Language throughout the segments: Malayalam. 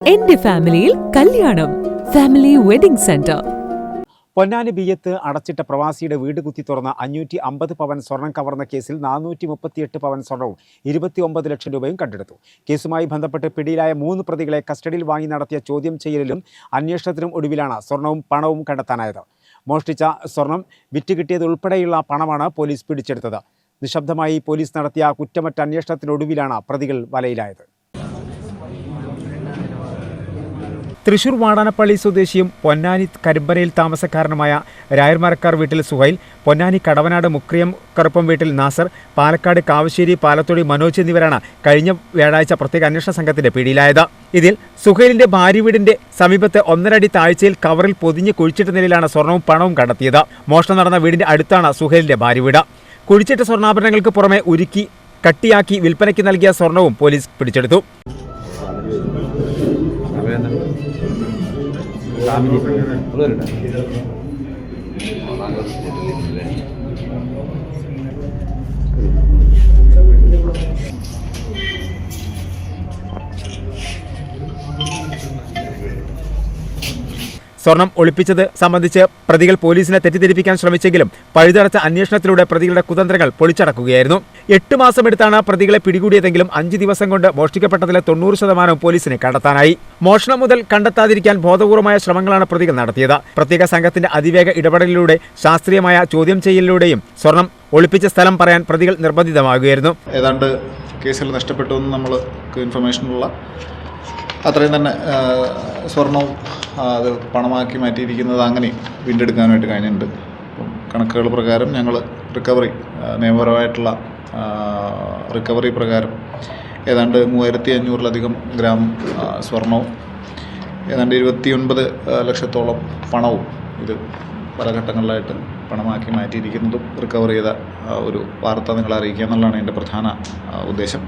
എന്റെ ഫാമിലിയിൽ കല്യാണം. Family wedding centre. പൊന്നാനി ബിയ്യത്ത് അടച്ചിട്ട പ്രവാസിയുടെ വീട് കുത്തി തുറന്ന അഞ്ഞൂറ്റി അമ്പത് പവൻ സ്വർണം കവർന്ന കേസിൽ നാനൂറ്റി മുപ്പത്തിയെട്ട് പവൻ സ്വർണവും ഇരുപത്തി ഒമ്പത് ലക്ഷം രൂപയും കണ്ടെടുത്തു. കേസുമായി ബന്ധപ്പെട്ട് പിടിയിലായ മൂന്ന് പ്രതികളെ കസ്റ്റഡിയിൽ വാങ്ങി നടത്തിയ ചോദ്യം ചെയ്യലിലും അന്വേഷണത്തിനും ഒടുവിലാണ് സ്വർണവും പണവും കണ്ടെത്താനായത്. മോഷ്ടിച്ച സ്വർണം വിറ്റുകിട്ടിയതുൾപ്പെടെയുള്ള പണമാണ് പോലീസ് പിടിച്ചെടുത്തത്. നിശബ്ദമായി പോലീസ് നടത്തിയ കുറ്റമറ്റ അന്വേഷണത്തിനൊടുവിലാണ് പ്രതികൾ വലയിലായത്. തൃശൂർ വാടാനപ്പള്ളി സ്വദേശിയും പൊന്നാനി കരിമ്പനയിൽ താമസക്കാരനുമായ രായർമരക്കാർ വീട്ടിൽ സുഹൈൽ പൊന്നാനി കടവനാട് മുക്രിയം കറുപ്പം വീട്ടിൽ നാസർ പാലക്കാട് കാവശ്ശേരി പാലത്തോടി മനോജ് എന്നിവരാണ് കഴിഞ്ഞ വ്യാഴാഴ്ച പ്രത്യേക അന്വേഷണ സംഘത്തിന്റെ പിടിയിലായത്. ഇതിൽ സുഹൈലിന്റെ ഭാര്യ വീടിന്റെ സമീപത്തെ ഒന്നരടി താഴ്ചയിൽ കവറിൽ പൊതിഞ്ഞ് കുഴിച്ചിട്ട നിലയിലാണ് സ്വർണവും പണവും കണ്ടെത്തിയത്. മോഷണം നടന്ന വീടിന്റെ അടുത്താണ് സുഹൈലിന്റെ ഭാര്യ വീട്. കുഴിച്ചിട്ട സ്വർണാഭരണങ്ങൾക്ക് പുറമെ ഉരുക്കി കട്ടിയാക്കി വിൽപ്പനയ്ക്ക് നൽകിയ സ്വർണവും പോലീസ് പിടിച്ചെടുത്തു. വേണ്ട ഫാമിലി ഉള്ളവരുണ്ടോ സ്വർണം ഒളിപ്പിച്ചത് സംബന്ധിച്ച് പ്രതികൾ പോലീസിനെ തെറ്റിദ്ധരിപ്പിക്കാൻ ശ്രമിച്ചെങ്കിലും പഴുതടച്ച അന്വേഷണത്തിലൂടെ പ്രതികളുടെ കുതന്ത്രങ്ങൾ പൊളിച്ചടക്കുകയായിരുന്നു. എട്ട് മാസമെടുത്താണ് പ്രതികളെ പിടികൂടിയതെങ്കിലും അഞ്ച് ദിവസം കൊണ്ട് മോഷ്ടിക്കപ്പെട്ടതിലെ തൊണ്ണൂറ് ശതമാനവും പോലീസിനെ കണ്ടെത്താനായി. മോഷണം മുതൽ കണ്ടെത്താതിരിക്കാൻ ബോധപൂർവമായ ശ്രമങ്ങളാണ് പ്രതികൾ നടത്തിയത്. പ്രത്യേക സംഘത്തിന്റെ അതിവേഗ ഇടപെടലിലൂടെ ശാസ്ത്രീയമായ ചോദ്യം ചെയ്യലിലൂടെയും സ്വർണം ഒളിപ്പിച്ച സ്ഥലം പറയാൻ പ്രതികൾ നിർബന്ധിതമാകുകയായിരുന്നു. ഏതാണ്ട് കേസിൽ നഷ്ടപ്പെട്ടു നമ്മൾക്ക് ഇൻഫർമേഷനുള്ള അത്രയും തന്നെ സ്വർണവും അത് പണമാക്കി മാറ്റിയിരിക്കുന്നത് അങ്ങനെ വീണ്ടെടുക്കാനായിട്ട് കഴിഞ്ഞിട്ടുണ്ട്. അപ്പം കണക്കുകൾ പ്രകാരം ഞങ്ങൾ റിക്കവറി നിയമപരമായിട്ടുള്ള റിക്കവറി പ്രകാരം ഏതാണ്ട് മൂവായിരത്തി അഞ്ഞൂറിലധികം ഗ്രാം സ്വർണവും ഏതാണ്ട് ഇരുപത്തിയൊൻപത് ഒൻപത് ലക്ഷത്തോളം പണവും ഇത് പല ഘട്ടങ്ങളിലായിട്ട് പണമാക്കി മാറ്റിയിരിക്കുന്നതും റിക്കവർ ചെയ്ത ഒരു വാർത്ത നിങ്ങളെ അറിയിക്കുക എന്നുള്ളതാണ് എന്റെ പ്രധാന ഉദ്ദേശം.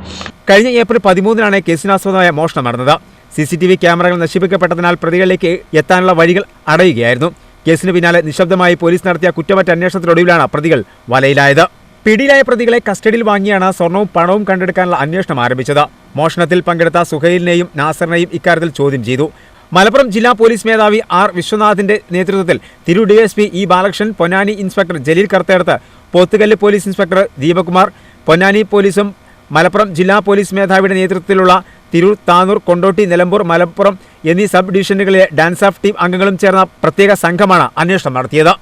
കഴിഞ്ഞ ഏപ്രിൽ പതിമൂന്നിനാണ് കേസിനാസ്പദമായ മോഷണം നടന്നത്. സി സി ടി വി ക്യാമറകൾ നശിപ്പിക്കപ്പെട്ടതിനാൽ പ്രതികളിലേക്ക് എത്താനുള്ള വഴികൾ അടയുകയായിരുന്നു കേസിന് പിന്നാലെ നിശബ്ദമായി പോലീസ് നടത്തിയ കുറ്റമറ്റ അന്വേഷണത്തിനൊടുവിലാണ് പ്രതികൾ വലയിലായത്. പിടിയിലായ പ്രതികളെ കസ്റ്റഡിയിൽ വാങ്ങിയാണ് സ്വർണവും പണവും കണ്ടെടുക്കാനുള്ള അന്വേഷണം ആരംഭിച്ചത്. മോഷണത്തിൽ പങ്കെടുത്ത സുഹൈലിനെയും നാസറിനെയും ഇക്കാര്യത്തിൽ ചോദ്യം ചെയ്തു. മലപ്പുറം ജില്ലാ പോലീസ് മേധാവി ആർ വിശ്വനാഥിന്റെ നേതൃത്വത്തിൽ തിരു DSP E Balakrishnan Ponnani inspector Jaleel Karthedath Pothukallu police inspector Deepakumar Ponnani പോലീസും മലപ്പുറം ജില്ലാ പോലീസ് മേധാവിയുടെ നേതൃത്വത്തിലുള്ള തിരൂർ താനൂർ കൊണ്ടോട്ടി നിലമ്പൂർ മലപ്പുറം എന്നീ സബ് ഡിവിഷനുകളിലെ ഡാൻസ് ഓഫ് ടീം അംഗങ്ങളും ചേർന്ന പ്രത്യേക സംഘമാണ് അന്വേഷണം നടത്തിയത്.